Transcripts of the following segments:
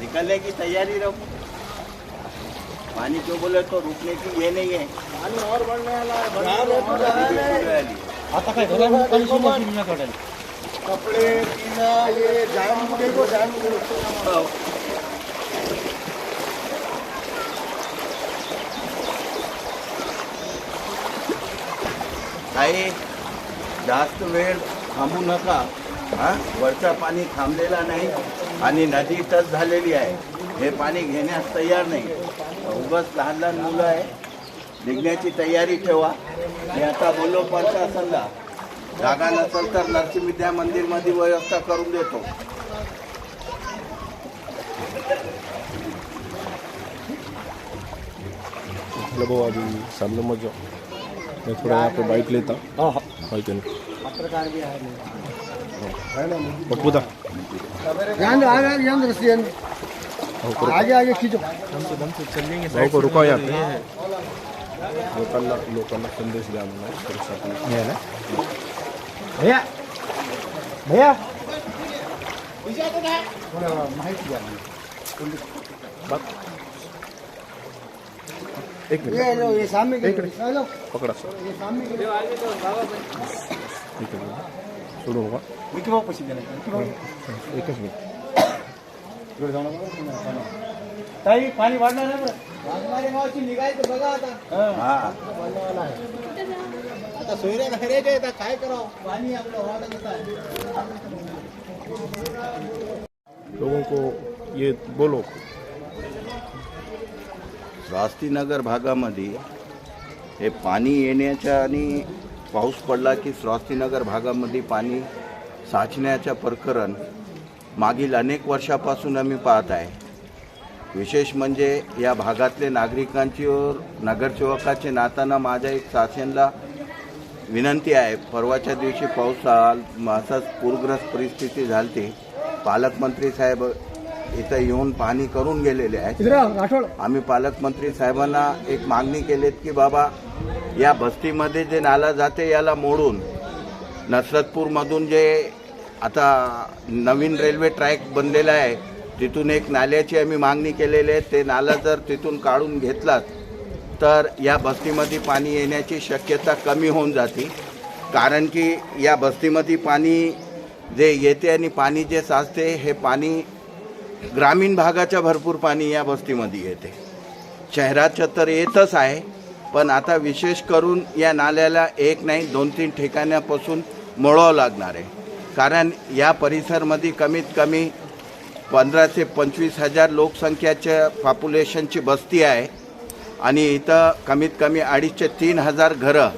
निकलने की तैयारी रखो पानी क्यों बोले तो रुकने की ये नहीं है। आता काय घरात पाणी सुरू असेल ना काढायला. कपडे पिना ये जाम देखो जाम. देखो काही जास्त वेळ थांबू नका. हा? वरचा पाणी थांबलेला नाही आणि नदी टच झालेली आहे. हे पाणी घेण्यास तयार नाही. उगाच लहान लहान मुलं आहे. निघण्याची तयारी ठेवा. मी आता बोललो प्रशासनला. जागा नसेल तर नरसिंह विद्या मंदिरमध्ये व्यवस्था करून देतो. मतलब वो अभी मैं थोड़ा यहाँ पे बाइक लेता हाँ। हाँ बाइक लेना। पत्रकार भी आहे पप्पू दा ध्यान आ रहा ध्यान रस्ते आगे आगे खींचो। भाऊ को रुका यहाँ पे। लोकांना लोकांना संदेश द्या म्हणून भैया। भैया। एक मिनिट. ये लो ये सामने के लो पकडा सर. ये सामने के ठीक आहे सोडू भाऊ एकच मिनिट. इकडे जाऊ नका ताई पाणी वाढणार नाही बरं मावशी निघायचं बघा आता हा. आता सोयऱ्या घरायच्या येतात काय करावं? पाणी आपलं वाढत आहे लोगों को ये बोलो. स्वास्तीनगर भागामध्ये हे पाणी येण्याच्या आणि पाऊस पडला की स्वास्तीनगर भागामध्ये पाणी साचण्याचं प्रकरण मागील अनेक वर्षापासून आम्ही पाहत आहे. विशेष म्हणजे या भागातले नागरिकांची और नगरसेवकाचे नाताना माझ्या एक शासनला विनंती आहे परवाच्या दिवशी पाऊस असाच पूरग्रस्त परिस्थिती झाली पालकमंत्री साहेब इथं येऊन पाहणी करून गेलेले आहेत. आम्ही पालकमंत्री साहेबांना एक मागणी केलीत की बाबा या बस्तीमध्ये जे नाला जाते याला मोडून नसरतपूरमधून जे आता नवीन रेल्वे ट्रॅक बनलेला आहे तिथून एक नाल्याची आम्ही मागणी केलेली आहे. ते नाला जर तिथून काढून घेतलात तर या बस्तीमध्ये पाणी येण्याची शक्यता कमी होऊन जाते. कारण की या बस्तीमध्ये पाणी जे येते आणि पाणी जे साचते हे पाणी ग्रामीण भागाच्या भरपूर पाणी या बस्तीमध्ये येते. शहराच्या तर येतच आहे पण आता विशेष करून या नाल्याला एक नाही दोन तीन ठिकाणापासून मळावं लागणार आहे. कारण या परिसरमध्ये कमीत कमी पंधरा ते पंचवीस हजार लोकसंख्याच्या पॉप्युलेशनची बस्ती आहे. आणि इथं कमीत कमी अडीच ते तीन हजार घरं.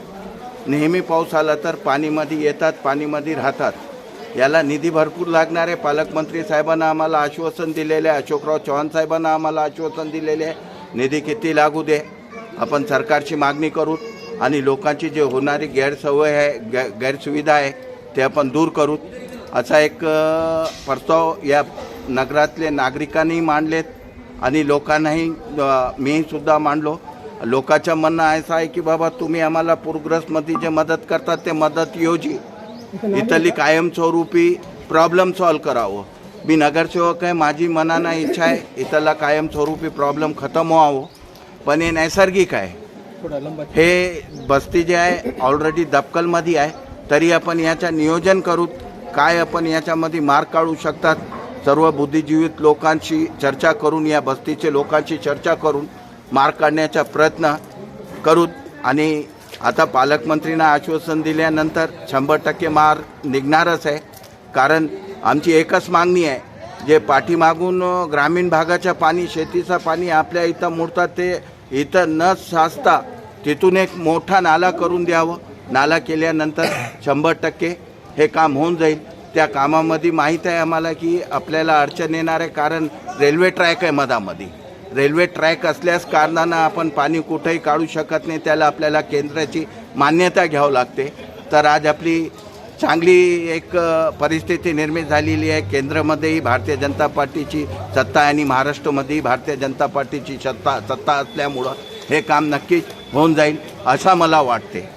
नेहमी पाऊस आला तर पाणीमध्ये येतात पाणीमध्ये राहतात. याला निधी भरपूर लागणार आहे पालकमंत्री साहेबांना आम्हाला आश्वासन दिलेले आहे. अशोकराव चव्हाण साहेबांना आम्हाला आश्वासन दिलेले आहे. निधी किती लागू दे? आपण सरकारची मागणी करू आणि लोकांची जे होणारी गैरसवय आहे गै गैरसुविधा आहे ते आपण दूर करू. असा एक प्रस्ताव या नगरातले नागरिकांनी मांडलेत आणि लोकांनाही मीसुद्धा मांडलो. लोकांचं म्हणणं असं आहे की बाबा तुम्ही आम्हाला पूरग्रस्तमध्ये जे मदत करतात ते मदत योजी इथली कायमस्वरूपी प्रॉब्लेम सॉल्व करावं. मी नगरसेवक आहे माझी मनानं इच्छा आहे इथला कायमस्वरूपी प्रॉब्लेम खतम व्हावं. पण हे नैसर्गिक आहे. हे बस्ती जे आहे ऑलरेडी दबकलमध्ये आहे. तरी आपण याचं नियोजन करू. काय आपण याच्यामध्ये मार्ग काढू शकतात? सर्व बुद्धिजीवित लोकांशी चर्चा करून या बस्तीचे लोकांशी चर्चा करून मार्ग काढण्याचा प्रयत्न करू. आणि आता पालकमंत्रींना आश्वासन दिल्यानंतर शंभर टक्के मार्ग निघणारच आहे. कारण आमची एकच मागणी आहे जे पाठीमागून ग्रामीण भागाच्या पाणी शेतीचं पाणी आपल्या इथं मुडतात ते इथं न साचता तिथून एक मोठा नाला करून द्यावं. नाला केल्यानंतर शंभर टक्के हे काम होऊन जाईल. त्या कामामध्ये माहीत आहे आम्हाला की आपल्याला अडचण येणार आहे कारण रेल्वे ट्रॅक आहे मधामध्ये. रेल्वे ट्रॅक असल्यास कारणानं आपण पाणी कुठंही काढू शकत नाही त्याला आपल्याला केंद्राची मान्यता घ्यावं लागते. तर आज आपली चांगली एक परिस्थिती निर्मित झालेली आहे. केंद्रामध्येही भारतीय जनता पार्टीची सत्ता आणि महाराष्ट्रामध्येही भारतीय जनता पार्टीची सत्ता सत्ता असल्यामुळं हे काम नक्कीच होऊन जाईल असं मला वाटते